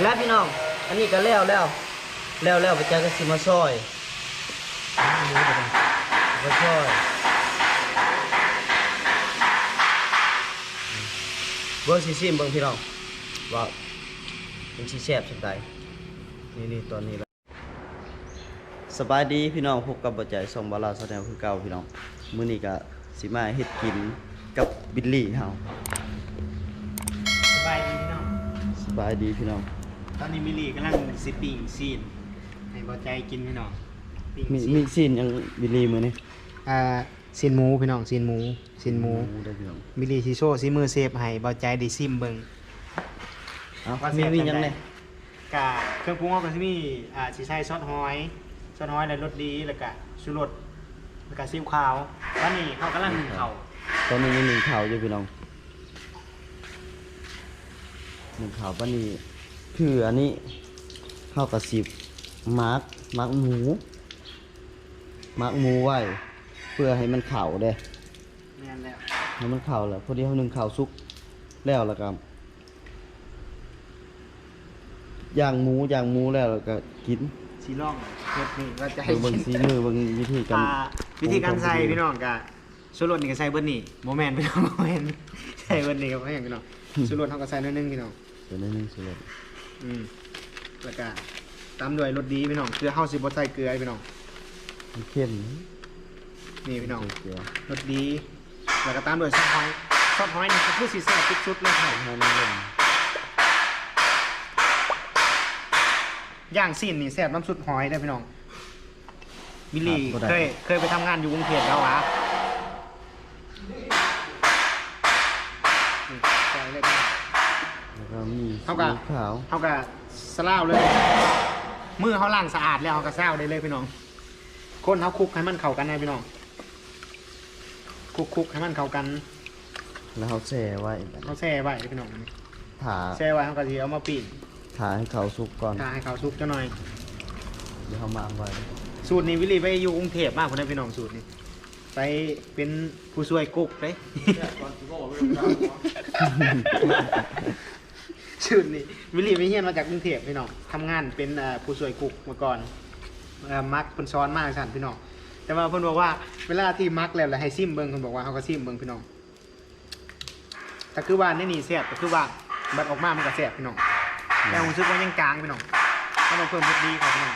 แล้วพี่น้อง อันนี้ก็แล้วแล้วแล้วแล้วไปเจอกันสิมาซอยมาซอยเบิ้งซิซิมเบิ้งพี่น้องว่าเป็นชีแซ่บสุดใดนี่นี่ตอนนี้ละสบายดีพี่น้องพบกับบ่ใจส่งบาลาแสดงคือเก่าพี่น้องมื้อนี้ก็สิมาเฮ็ดกินกับบิลลี่เฮาสบายดีพี่น้องสบายดีพี่น้อง ตอนนี้มิลลี่กำลังสิปิ้งซีนให้พอใจกินพี่น้องปิ้งมีซีมีนซีนยังบิลลี่มื้อนี้อ่าซีนหมูพี่น้องซีนหมูซีนหมูได้พี่น้องมิลลี่ชิโชซีมือเซฟให้พอใจได้ซิมเบิ่ง เอ้าว่ามีแซ่บมีจังยังใดไงกะเครื่องปรุงเราก็สิมีอ่าสิใช้ซอสหอยซอสหอยแล้วรสดีแล้วก็ชูรสแล้วก็ซีอิ๊วขาวตอนนี้เขากำลังนึ่งข้าวตอนนี้ยังหนึ่งข่าวอยู่พี่น้องหนึ่งข่าวป้านี้ คืออันนี้ข้าวกระสิบมาร์กมาร์กหมูมาร์กหมูไว้เพื่อให้มันเข่าเด้แม่นแล้วให้มันเข่าแล้วพอดีเขาหนึ่งข่าวซุกแล้วแล้วก็ย่างหมูย่างหมูแล้วแล้วก็กินสีร่องเฮ็ดนี่ว่าจะให้เบิ่งกินเบิ่งสีมือเบิ่งวิธีการอ่าวิธีการใส่พี่น้องกะชูรสนี่ก็ใส่เบิดนี่โมแมนพี่น้องโมแมนใส่เบิดนี่ก็ให้พี่น้องชูรสเฮาก็ใส่นิดนึงพี่น้องเดี๋ยวนิดนึงสุด อืมแล้วก็ตามด้วยรสดีพี่น้องเกลือเฮาสิบ่ใส่เกลือพี่น้องมันเข้มนี่พี่น้องเกลือรสดีแล้วก็ตามด้วยซอสหอยซอสหอยนี่ก็คือสิแซ่บที่สุดเลยครับให้มันลงย่างซีนนี่แซ่บน้ำซุปหอยได้อพี่น้องมิลลี่เคยเคยไปทำงานอยู่กรุงเทพแล้ววะนี่ใส่เลยพี่น้อง แล้วก็มีเท่ากับซีอิ๊วขาวเขาก็สลาวเลย มือเขาล้างสะอาดแล้วเขาก็แซวได้เลยพี่น้อง คนเขาคลุกให้มันเข้ากันนะพี่น้อง คลุกคลุกให้มันเข้ากันแล้วเขาแช่ไว้แบบเขาแช่ไว้พี่น้องถาแช่ไว้เขาก็ทีเอามาปีนถาให้เขาสุกก่อนถ้าให้เขาซุกจะหน่อย เดี๋ยวเขามาไว้สูตรนี้วิลลี่ไปอยู่กรุงเทพมากคนนั้นพี่น้องสูตรนี้ไปเป็นผู้ช่วยกุ๊กเลย สูตรนี้วิลลี่ไปเฮียนมาจากกรุงเทพพี่น้องทำงานเป็นเอ่อผู้ช่วยกุ๊กมาก่อนเอ่อมักเพิ่นซ้อนมากสั่นพี่น้องแต่ว่าเพิ่นบอกว่าเวลาที่มักแล้วแล้วให้ซิมเบิ่งเพิ่นบอกว่าเขาก็ซิมเบิ่งพี่น้องแต่คือว่าในนี่แซ่บก็คือว่าบัดออกมามันก็แซ่บพี่น้องแต่ผมรู้สึกว่ายังกลางพี่น้องต้องเพิ่มรสดีครับพี่น้อง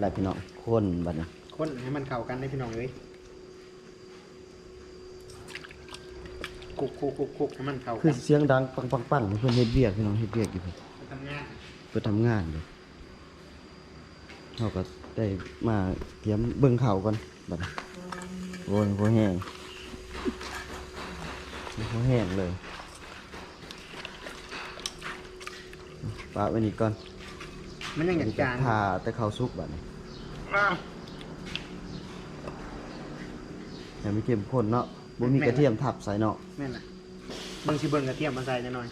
แล้วพี่น้องคนบัดนี้คนให้มันเข้ากันได้พี่น้องเลย คุกคุกคุกคุกให้มันเข้าคืกัอนเสียงดังปังปังปังเพื่อนเฮ็ดเวียกพี่น้องเฮ็ดเวียกอยู่เพิ่นทำงานเพื่อทำงานอยู่เขาก็ได้มาเตรียมเบิ่งข่าวก่อนบัดนี้โอ้ยโคแห้งโคแห้งเลยปะไว้นี่ก่อนมันยังอยากจางทาแต่ข้าวสุกบัดนี้อ้าวยังไม่เข้มข้นเนาะ บ่มีกระเทียมทับใส่เนาะแม่นแหละเบิ่งสิเบิ่งกระเทียมมาใส่หน่อย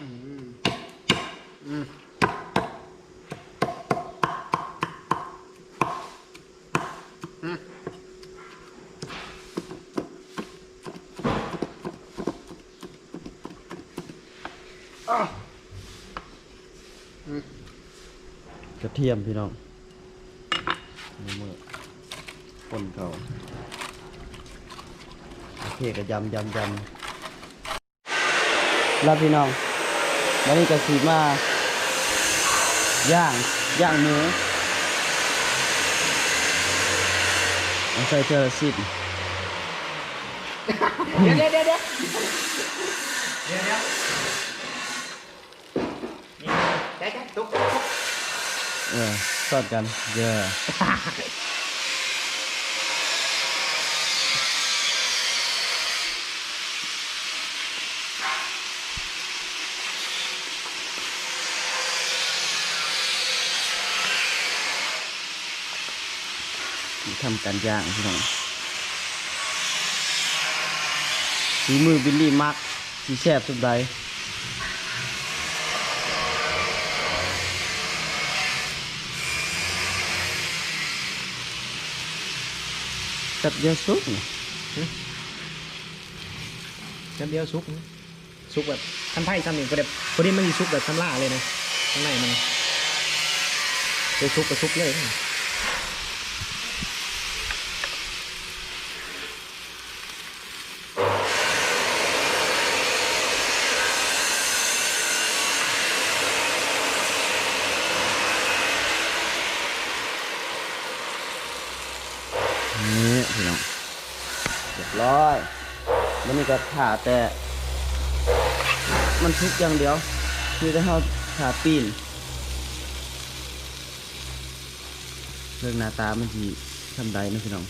อืมอืมอืมอ้าวอืม กระเทียมพี่น้องนี่ มือคนเขาโอเคก็ยำยำยำแล้วพี่น้องแล้วนี่ก็สีมาย่างย่างหมูเอใส่เจอสิบเดี๋ยวเดี๋ยวเดี๋ยวเดี๋ยวเดี๋ยวเดี๋ยวนี่แจ๊คแจ๊คตุ๊กตุ๊กเออ สอดกัน เยอะทำการย่างพี่น้องสีมือบิลลี่มักสีแซ่บสุดใด จับเดียวสุกจับเดียวซุกซุกแบบทันไทยซ้ำนี่ก็แบบพอดีมันมีซุกแบบทำล่าเลยนะข้างในมันจะซุกก็ซุกเลย พี่น้องเรียบร้อยแล้วนี่ก็ขาแต่ มันทุกอย่างเดียวคือได้เขาขาปีนเรื่องหน้าตามันทีทำได้นะพี่น้อง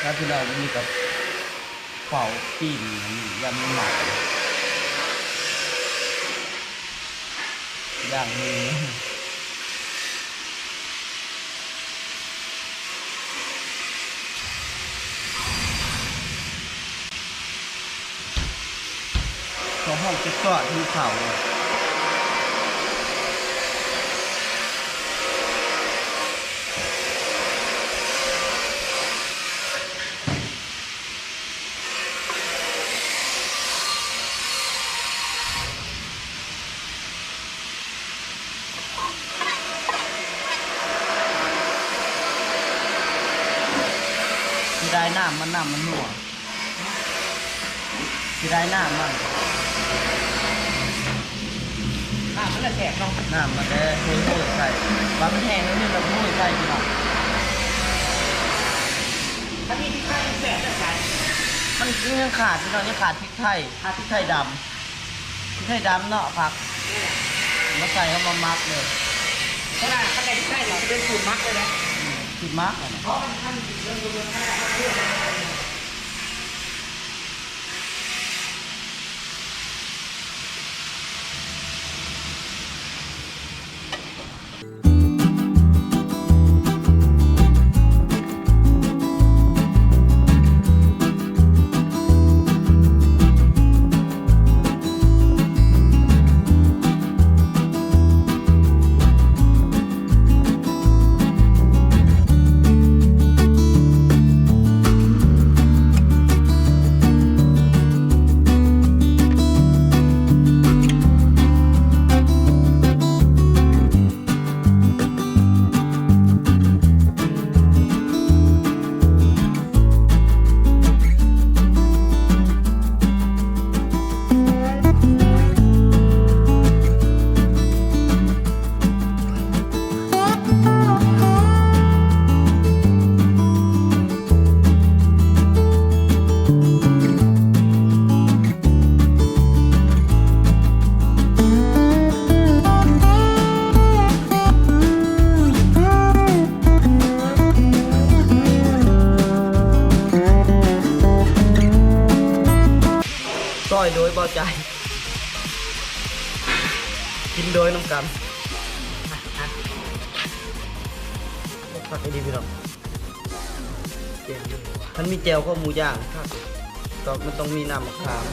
ถ้าพี่น้องมันมีกับเฝ้าปีนมันยันมันหนักอย่างหนี้ ของห้องจะกอดที่เขาได้น้ำมันน้ำมันหนัวที่ได้น้ำมัน อ่ามัน ละแสบเนาะน้ำมันจะห้ยห้ยใส่บางแห้งแล้วนี่เราห้ยใส่พี่น้องถ้ามีที่ไข่แสบจะใส่มันยังขาดพี่น้องยังขาดพริกไทยขาดพริกไทยดำพริกไทยดำเนาะผักมาใส่เข้ามามักเลยขนาดข้างในที่ไข่เราเป็นสูตรมักเลยนะคิดมักเพราะมันท่านเรื่องเรื่องขนาด องซอยโดยเบาใจ กินโดยน้ำกันผักให้ดีพี่น้องมันมีแจวข้าวหมูย่างก็มันต้องมีน้ำมะขาม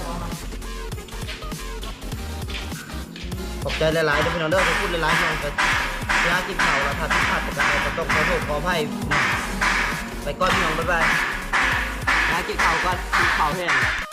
ขอบใจหลายๆด้อพี่น้องเด้อขอบคุณหลายๆพี่น้องก็เวลากินข้าวแล้วถ้าผิดพลาดประการใดก็ต้องขอโทษขออภัยไปก่อนพี่น้องบ๊ายบายร้ากินข้าวก่อนกินข้าวแห้ง